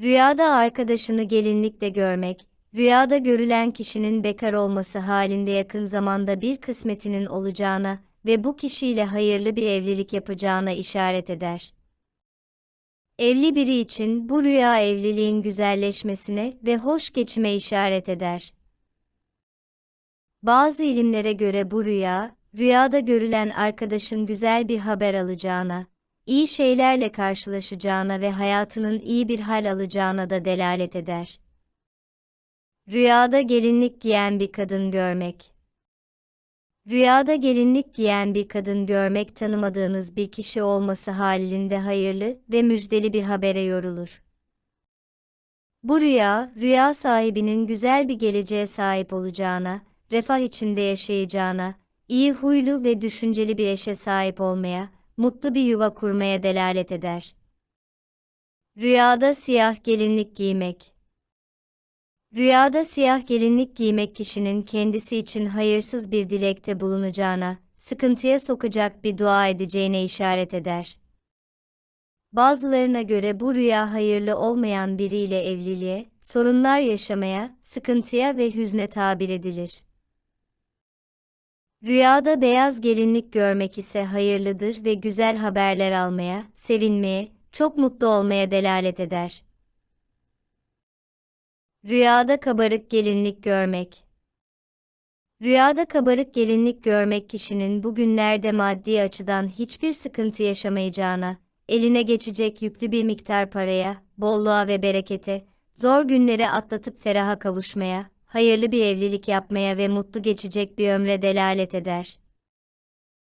Rüyada arkadaşını gelinlikle görmek, rüyada görülen kişinin bekar olması halinde yakın zamanda bir kısmetinin olacağına ve bu kişiyle hayırlı bir evlilik yapacağına işaret eder. Evli biri için bu rüya evliliğin güzelleşmesine ve hoş geçime işaret eder. Bazı ilimlere göre bu rüya, rüyada görülen arkadaşın güzel bir haber alacağına, iyi şeylerle karşılaşacağına ve hayatının iyi bir hal alacağına da delalet eder. Rüyada gelinlik giyen bir kadın görmek. Rüyada gelinlik giyen bir kadın görmek tanımadığınız bir kişi olması halinde hayırlı ve müjdeli bir habere yorulur. Bu rüya, rüya sahibinin güzel bir geleceğe sahip olacağına, refah içinde yaşayacağına, iyi huylu ve düşünceli bir eşe sahip olmaya, mutlu bir yuva kurmaya delalet eder. Rüyada siyah gelinlik giymek. Rüyada siyah gelinlik giymek kişinin kendisi için hayırsız bir dilekte bulunacağına, sıkıntıya sokacak bir dua edeceğine işaret eder. Bazılarına göre bu rüya hayırlı olmayan biriyle evliliğe, sorunlar yaşamaya, sıkıntıya ve hüzne tabir edilir. Rüyada beyaz gelinlik görmek ise hayırlıdır ve güzel haberler almaya, sevinmeye, çok mutlu olmaya delalet eder. Rüyada kabarık gelinlik görmek. Rüyada kabarık gelinlik görmek kişinin bugünlerde maddi açıdan hiçbir sıkıntı yaşamayacağına, eline geçecek yüklü bir miktar paraya, bolluğa ve berekete, zor günleri atlatıp feraha kavuşmaya, hayırlı bir evlilik yapmaya ve mutlu geçecek bir ömre delalet eder.